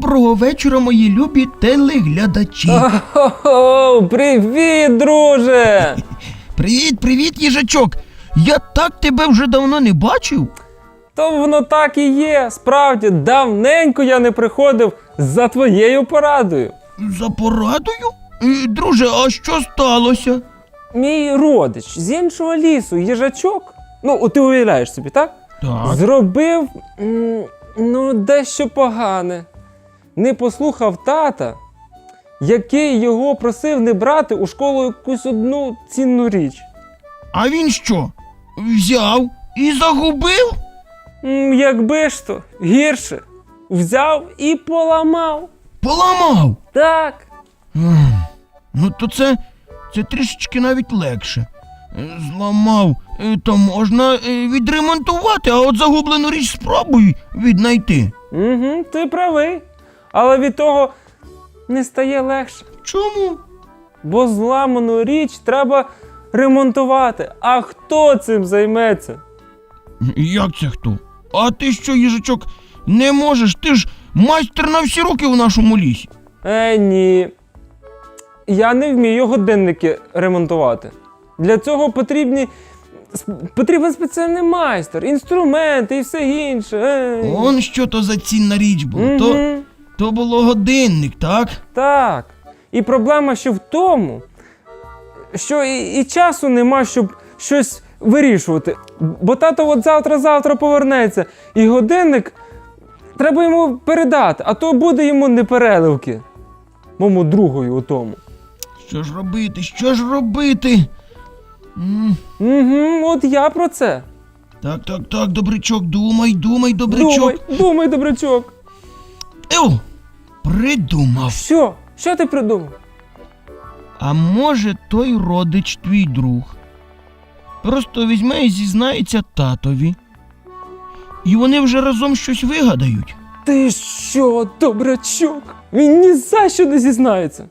Доброго вечора, мої любі телеглядачі. О, привіт, друже! Привіт, привіт, їжачок. Я так тебе вже давно не бачив. То воно так і є. Справді, давненько я не приходив за твоєю порадою. За порадою? Е, Друже, а що сталося? Мій родич з іншого лісу, їжачок. Ну, ти уявляєш собі, так? Так. Зробив м, ну, дещо погане. Не послухав тата, який його просив не брати у школу якусь одну цінну річ. А він що? Взяв і загубив? М, Якби ж то гірше. Взяв і поламав. Поламав. Так. Ну, то це, це трішечки навіть легше. Е, Зламав, е, то можна е, відремонтувати, а от загублену річ спробуй віднайти. Угу, ти правий. Але від того не стає легше. Чому? Бо зламану річ треба ремонтувати. А хто цим займеться? Як це хто? А ти що, їжачок, не можеш? Ти ж майстер на всі руки в нашому лісі. Е, ні. Я не вмію годинники ремонтувати. Для цього потрібні. Потрібен спеціальний майстер, інструменти і все інше. Е. Он що то за цінна річ була. То, Мгм. То було годинник, так? Так. І проблема ще в тому, що і, і часу нема, щоб щось вирішувати. Бо тато от завтра-завтра повернеться, і годинник треба йому передати, а то буде йому непереливки. Моєму другові у тому. Що ж робити? Що ж робити? М, Угу, от я про це. Так, так, так, добрячок, думай, думай, добрячок. Думай, думай, добрячок. Ев, придумав. Що? Що ти придумав? А може той родич твій друг? Просто візьме і зізнається татові. І вони вже разом щось вигадають. Ти що, добрячок? Він ні за що не зізнається.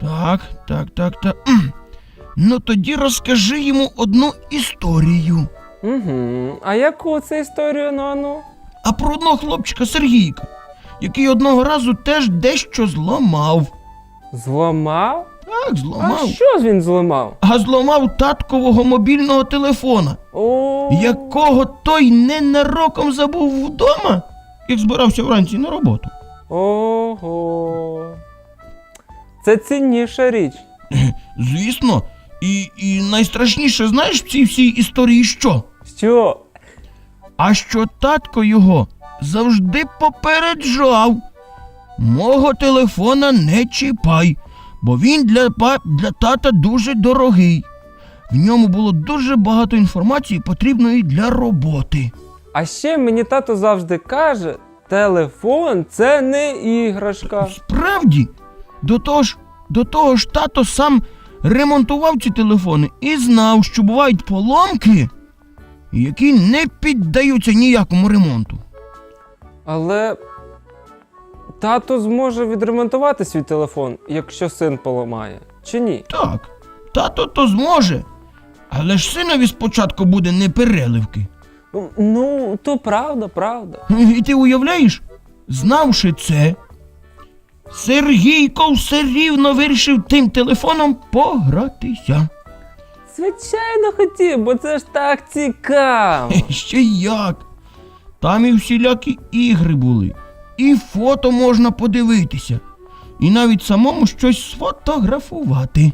Так, так, так, так. М. Ну тоді розкажи йому одну історію. Угу. А яку це історію, ну, ну? А про одного хлопчика Сергійка, який одного разу теж дещо зламав. Зламав? Так, А що ж він зламав? А зламав таткового мобільного телефона, О, якого той ненароком забув вдома, як збирався вранці на роботу. Ого. Це цінніша річ. Звісно, і, і найстрашніше, знаєш в цій всій історії що? Що? А що татко його завжди попереджав. Мого телефона не чіпай, бо він для, па- для тата дуже дорогий. В ньому було дуже багато інформації, потрібної для роботи. А ще мені тато завжди каже: телефон це не іграшка. Справді, до того ж, до того ж тато сам ремонтував ці телефони і знав, що бувають поломки, які не піддаються ніякому ремонту. Але тато зможе відремонтувати свій телефон, якщо син поламає. Чи ні? Так, тато то зможе. Але ж синові спочатку буде непереливки. Ну, то правда, правда. І ти уявляєш, знавши це, Сергійко все рівно вирішив тим телефоном погратися. Звичайно, хотів, бо це ж так цікаво. Ще як. Там і всілякі ігри були, і фото можна подивитися, і навіть самому щось сфотографувати.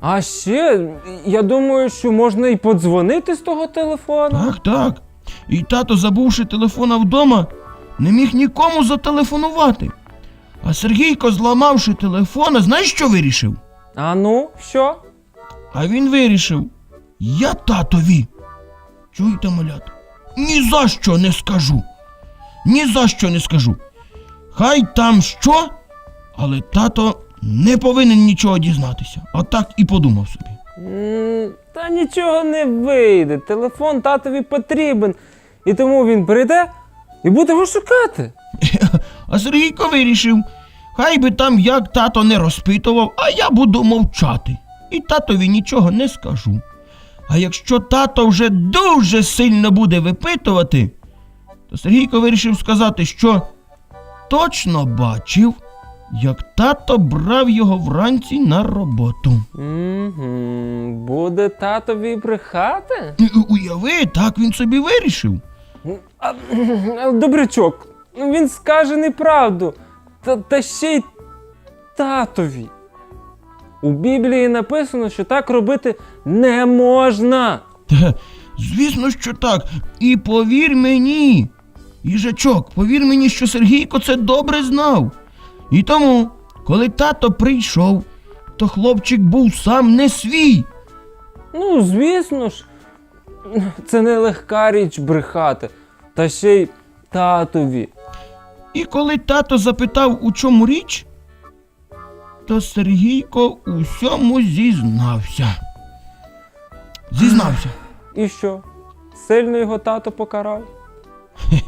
А ще я думаю, що можна і подзвонити з того телефону. Так, так. І тато, забувши телефона вдома, не міг нікому зателефонувати. А Сергійко, зламавши телефона, знаєш, що вирішив? А ну, що? А він вирішив: я татові. Чуєте, малята? Ні за що не скажу. Ні за що не скажу. Хай там що, але тато не повинен нічого дізнатися. Отак і подумав собі. М, Та нічого не вийде. Телефон татові потрібен. І тому він прийде і буде його шукати. А Сергійко вирішив, хай би там як тато не розпитував, а я буду мовчати. І татові нічого не скажу. А якщо тато вже дуже сильно буде випитувати, то Сергійко вирішив сказати, що точно бачив, як тато брав його вранці на роботу. Угу. Буде татові брехати? Е, Уяви, так він собі вирішив. А, Добрячок, ну він скаже неправду. Та, та ще й татові. У Біблії написано, що так робити не можна. Та, звісно, що так. І повір мені, їжачок, повір мені, що Сергійко це добре знав. І тому, коли тато прийшов, то хлопчик був сам не свій. Ну, звісно ж, це не легка річ брехати, та ще й татові. І коли тато запитав, у чому річ, то Сергійко у всьому зізнався. Зізнався. І що? Сильно його тато покарав?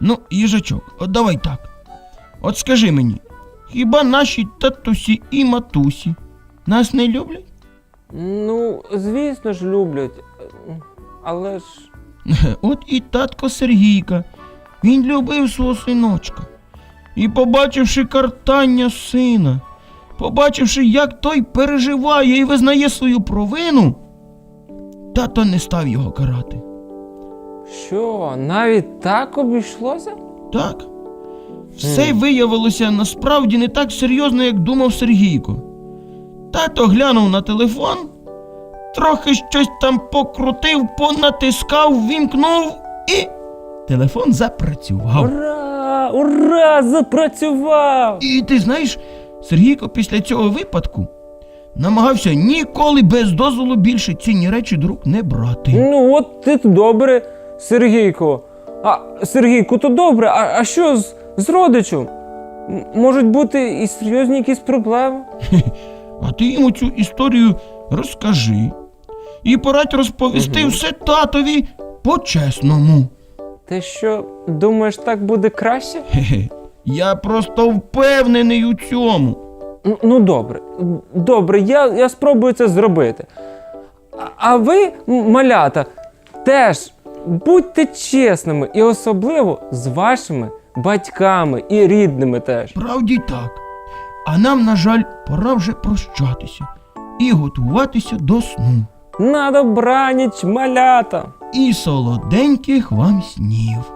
Ну, їжачок, от давай так. От скажи мені, хіба наші татусі і матусі нас не люблять? Ну, звісно ж, люблять. Але ж. От і татко Сергійка. Він любив свого синочка. І побачивши картання сина, побачивши, як той переживає і визнає свою провину, тато не став його карати. Що, навіть так обійшлося? Так. Все Мгм. виявилося насправді не так серйозно, як думав Сергійко. Тато глянув на телефон, трохи щось там покрутив, понатискав, вімкнув і. Телефон запрацював. Ура! Ура! Запрацював! І ти знаєш, Сергійко після цього випадку намагався ніколи без дозволу більше цінні речі до рук не брати. Ну, от ти добре, Сергійко. А Сергійко, то добре, а, а що з, з родичем? М- Можуть бути і серйозні якісь проблеми. А ти йому цю історію розкажи. І порадь розповісти все татові по-чесному. Ти що, думаєш, так буде краще? Я просто впевнений у цьому. Ну, Ну, добре, добре, я, я спробую це зробити. А, а ви, м, малята, теж будьте чесними і особливо з вашими батьками і рідними теж. Справді так. А нам, на жаль, пора вже прощатися і готуватися до сну. На добраніч, малята! І солоденьких вам снів.